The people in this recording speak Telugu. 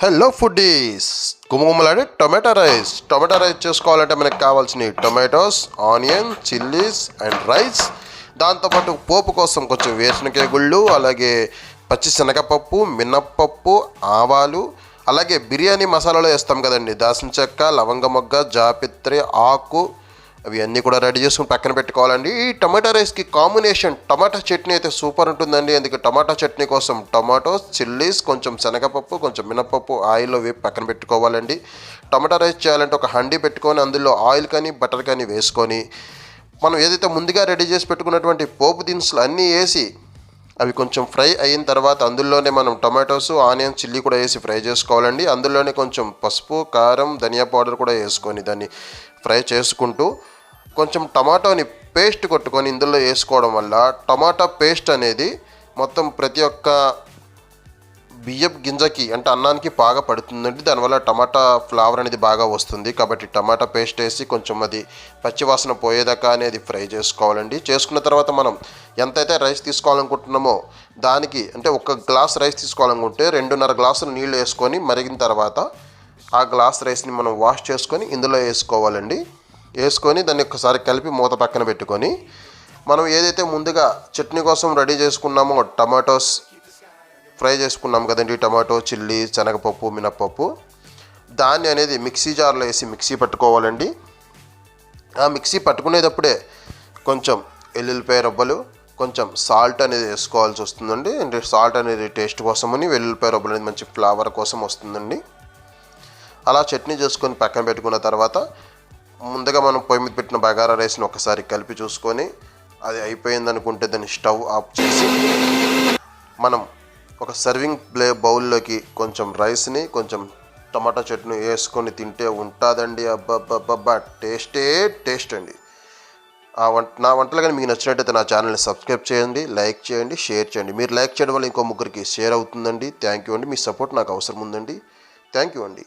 హలో ఫుడ్డీస్ గుమగుమలాడే టొమాటో రైస్ టొమాటో రైస్ చేసుకోవాలంటే మనకు కావాల్సినవి tomatoes onion chillies and rice దాంతోపాటు పోపు కోసం కొంచెం వేరుశనగకాయ గుళ్ళు అలాగే పచ్చి శనగపప్పు మినప్పప్పు ఆవాలు అలాగే బిర్యానీ మసాలాలో వేస్తాం కదండి. దాసిన చెక్క లవంగ మొగ్గ జాపిత్రి ఆకు అవి అన్నీ కూడా రెడీ చేసుకుని పక్కన పెట్టుకోవాలండి. ఈ టమాటా రైస్కి కాంబినేషన్ టమాటా చట్నీ అయితే సూపర్ ఉంటుందండి. అందుకే టమాటా చట్నీ కోసం టమాటోస్ చిల్లీస్ కొంచెం శనగపప్పు కొంచెం మినపప్పు ఆయిల్లో వేపి పక్కన పెట్టుకోవాలండి. టమాటా రైస్ చేయాలంటే ఒక హండీ పెట్టుకొని అందులో ఆయిల్ కానీ బటర్ కానీ వేసుకొని మనం ఏదైతే ముందుగా రెడీ చేసి పెట్టుకున్నటువంటి పోపు దినుసులు అన్నీ వేసి అవి కొంచెం ఫ్రై అయిన తర్వాత అందులోనే మనం టొమాటోస్ ఆనియన్ చిల్లీ కూడా వేసి ఫ్రై చేసుకోవాలండి. అందులోనే కొంచెం పసుపు కారం ధనియా పౌడర్ కూడా వేసుకొని దాన్ని ఫ్రై చేసుకుంటూ కొంచెం టమాటోని పేస్ట్ కొట్టుకొని ఇందులో వేసుకోవడం వల్ల టమాటా పేస్ట్ అనేది మొత్తం ప్రతి ఒక్క బియ్యపు గింజకి అంటే అన్నానికి బాగా పడుతుందండి. దానివల్ల టమాటా ఫ్లేవర్ అనేది బాగా వస్తుంది. కాబట్టి టమాటా పేస్ట్ వేసి కొంచెం అది పచ్చివాసన పోయేదాకా అనేది ఫ్రై చేసుకోవాలండి. చేసుకున్న తర్వాత మనం ఎంతైతే రైస్ తీసుకోవాలనుకుంటున్నామో దానికి అంటే ఒక గ్లాస్ రైస్ తీసుకోవాలనుకుంటే రెండున్నర గ్లాసులు నీళ్ళు వేసుకొని మరిగిన తర్వాత ఆ గ్లాస్ రైస్ని మనం వాష్ చేసుకొని ఇందులో వేసుకోవాలండి. వేసుకొని దాన్ని ఒకసారి కలిపి మూత పక్కన పెట్టుకొని మనం ఏదైతే ముందుగా చట్నీ కోసం రెడీ చేసుకున్నామో టమాటోస్ ఫ్రై చేసుకున్నాం కదండి టమాటో చిల్లీ శనగపప్పు మినప్పప్పు దాన్ని అనేది మిక్సీ జార్లో వేసి మిక్సీ పట్టుకోవాలండి. ఆ మిక్సీ పట్టుకునేటప్పుడే కొంచెం వెల్లుల్లిపాయ రబ్బలు కొంచెం సాల్ట్ అనేది వేసుకోవాల్సి వస్తుందండి. అంటే సాల్ట్ అనేది టేస్ట్ కోసమని వెల్లుల్లిపాయ రబ్బలు అనేది మంచి ఫ్లేవర్ కోసం వస్తుందండి. అలా చట్నీ చేసుకొని పక్కన పెట్టుకున్న తర్వాత బగారా రైస్ని ఒకసారి కలిపి చూసుకొని అది అయిపోయింది అనుకుంటే దాన్ని స్టవ్ ఆఫ్ చేసి మనం ఒక సర్వింగ్ ప్లే బౌల్లోకి కొంచెం రైస్ని కొంచెం టమాటా చట్నీ వేసుకొని తింటే ఉంటుందండి. అబ్బబ్బబ్బబ్బా. టేస్టే టేస్ట్ అండి. ఆ వంట నా వంటలు కానీ మీకు నచ్చినట్టయితే నా ఛానల్ని సబ్స్క్రైబ్ చేయండి లైక్ చేయండి షేర్ చేయండి. మీరు లైక్ చేయడం వల్ల ఇంకో ముగ్గురికి షేర్ అవుతుందండి. థ్యాంక్ యూ అండి. మీ సపోర్ట్ నాకు అవసరం ఉందండి. థ్యాంక్ యూ అండి.